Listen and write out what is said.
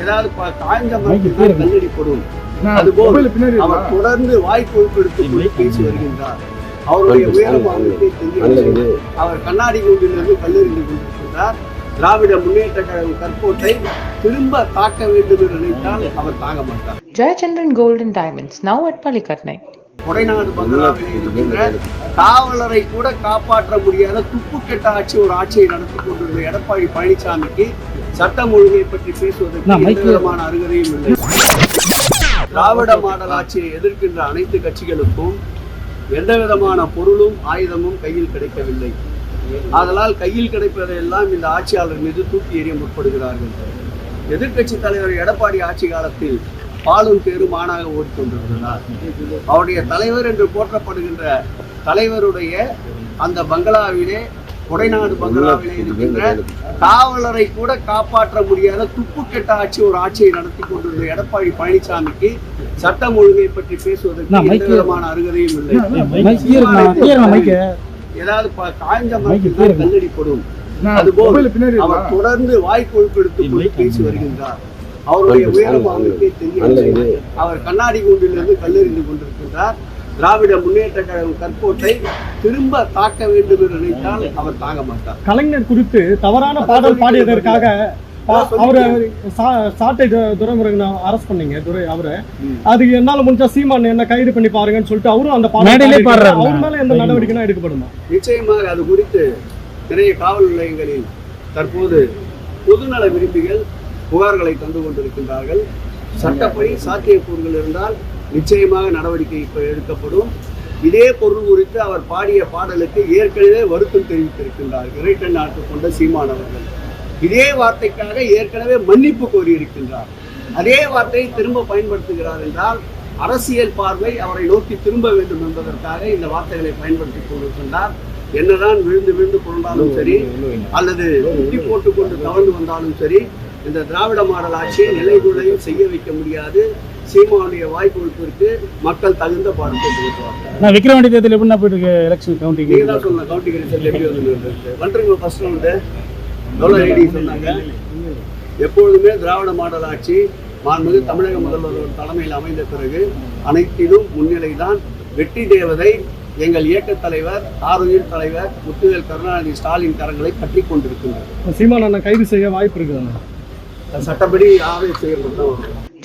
ஏதாவது ப- காய்ந்த மைக்கு மரத்தில் கீழே. கல்லடி போடும் நான் அதுபோல் mobile பின்னாடி அவர் இருக்கா? தொடர்ந்து வாய் கொழுப்பெடுத்து கொண்டு பேசி வருகின்றார். அவருடைய உயரம் அவருக்கே தெரியும் அவர் கண்ணாடி கூண்டிலிருந்து கல்லெறிந்து கொண்டிருக்கிறார் திராவிட முன்னேற்ற கழகம் கற்போட்டை திரும்ப தாக்க வேண்டும் என்று நினைத்தால் அவர் தாங்க மாட்டார். Gold and Diamonds, now at Palikatnai. கொடைநாடு பங்களாவில் இருக்கின்ற காவலரை கூட காப்பாற்ற முடியாத துப்பு கெட்ட ஆட்சி ஒரு ஆட்சியை நடத்தி கொண்டிருந்த எடப்பாடி பழனிசாமிக்கு சட்டம் ஒழுங்கை பற்றி பேசுவதற்கு அருகதையும் இல்லை. திராவிட மாடல் ஆட்சியை எதிர்க்கின்ற அனைத்து கட்சிகளுக்கும் எந்த விதமான பொருளும் ஆயுதமும் கையில் கிடைக்கவில்லை. ஆதலால் கையில் கிடைப்பதையெல்லாம் இந்த ஆட்சியாளர் மீது தூக்கி எறிய முற்படுகிறார்கள். எதிர்க்கட்சி தலைவர் எடப்பாடி ஆட்சி காலத்தில் பாலும் தேரும் ஆணாக ஓடிக்கொண்டிருந்தார். அவருடைய தலைவர் என்று போற்றப்படுகின்ற தலைவருடைய அந்த பங்களாவிலே கொடைநாடு பங்களாவிலே இருக்கின்ற காவலரை கூட காப்பாற்ற முடியாத துப்பு கெட்ட ஆட்சி ஒரு ஆட்சியை நடத்தி கொண்டிருந்த எடப்பாடி பழனிசாமிக்கு சட்டம் ஒழுங்கை பற்றி பேசுவதற்கு எந்த விதமான அருகதையும் இல்லை. ஏதாவது காய்ந்த மரத்தில் கீழே. கல்லடி போடும் நான் அதுபோல் அவர்? தொடர்ந்து வாய் கொழுப்பெடுத்து கொண்டு பேசி வருகின்றார். அவருடைய உயரம் அவருக்கே தெரியும். அவர் கண்ணாடி கூண்டிலிருந்து கல்லெறிந்து கொண்டிருக்கின்றார். திராவிட முன்னேற்ற கழகம் கற்போட்டை திரும்ப தாக்க வேண்டும் என்று நினைத்தால் அவர் தாங்க மாட்டார். கலைஞர் குறித்து தவறான பாடல் பாடியதற்காக அவரு சாட்டை துரைமுருகன் அரெஸ்ட் பண்ணீங்க துரை அவரு. அதுக்கு என்னால முடிஞ்சா சீமான் என்ன கைது பண்ணி பாருங்கன்னு சொல்லிட்டு அவரும் அந்த பாடல். பாடுறாரு. அவர் மேல எந்த நடவடிக்கைனா எடுக்கப்படுமா? நிச்சயமாக அது குறித்து நிறைய காவல் நிலையங்களில் தற்போது பொதுநல விரும்பிகள் புகார்களை தந்து கொண்டிருக்கின்றார்கள். சட்டப்படி சாத்தியக்கூறுகள் இருந்தால் நிச்சயமாக நடவடிக்கை எடுக்கப்படும். இதே பொருள் குறித்து அவர் பாடிய பாடலுக்கு ஏற்கனவே வருத்தம் தெரிவித்திருக்கின்றார். இறைட்டன் நாட்டு கொண்ட சீமானவர்கள் இதே வார்த்தைக்காக ஏற்கனவே மன்னிப்பு கோரியிருக்கின்றார். அதே வார்த்தையை திரும்ப பயன்படுத்துகிறார் என்றால் அரசியல் பார்வை அவரை நோக்கி திரும்ப வேண்டும் என்பதற்காக இந்த வார்த்தைகளை பயன்படுத்தி கொண்டிருக்கின்றார். என்னதான் விழுந்து விழுந்து கொண்டாலும் சரி அல்லது குட்டி போட்டுக்கொண்டு கவர்ந்து தவழ்ந்து வந்தாலும் சரி இந்த திராவிட மாடல் ஆட்சியை நிலைகுலையும் செய்ய வைக்க முடியாது. சீமானுடைய வாய்ப்புகளுக்கு மக்கள் தகுந்த பாடத்தை கொடுப்பார்கள் நான் விக்ரவாண்டி தேர்தல் எப்படின்னா போயிட்டு இருக்கு எலெக்ஷன் கவுண்டிங் நீங்க தான் சொல்லலாம் கவுண்டிங் ரிசல்ட் எப்படி வந்து. வந்துருங்க ஃபர்ஸ்ட் ரவுண்டு எவ்வளோ ஐடி சொன்னாங்க. எப்பொழுதுமே திராவிட மாடல் ஆட்சி மாண்புமிகு தமிழக முதல்வர் தலைமையில் அமைந்த பிறகு அனைத்திலும் முன்னிலை தான் வெற்றி தேவதை எங்கள் இயக்கத் தலைவர் ஆறுயிர் தலைவர் முத்துவேல் கருணாநிதி ஸ்டாலின் கரங்களை கட்டி கொண்டிருக்கின்றார். சீமான் கைது செய்ய வாய்ப்பு இருக்குதாண்ணா? சட்டப்படி ஆவே செய்யப்பட்டு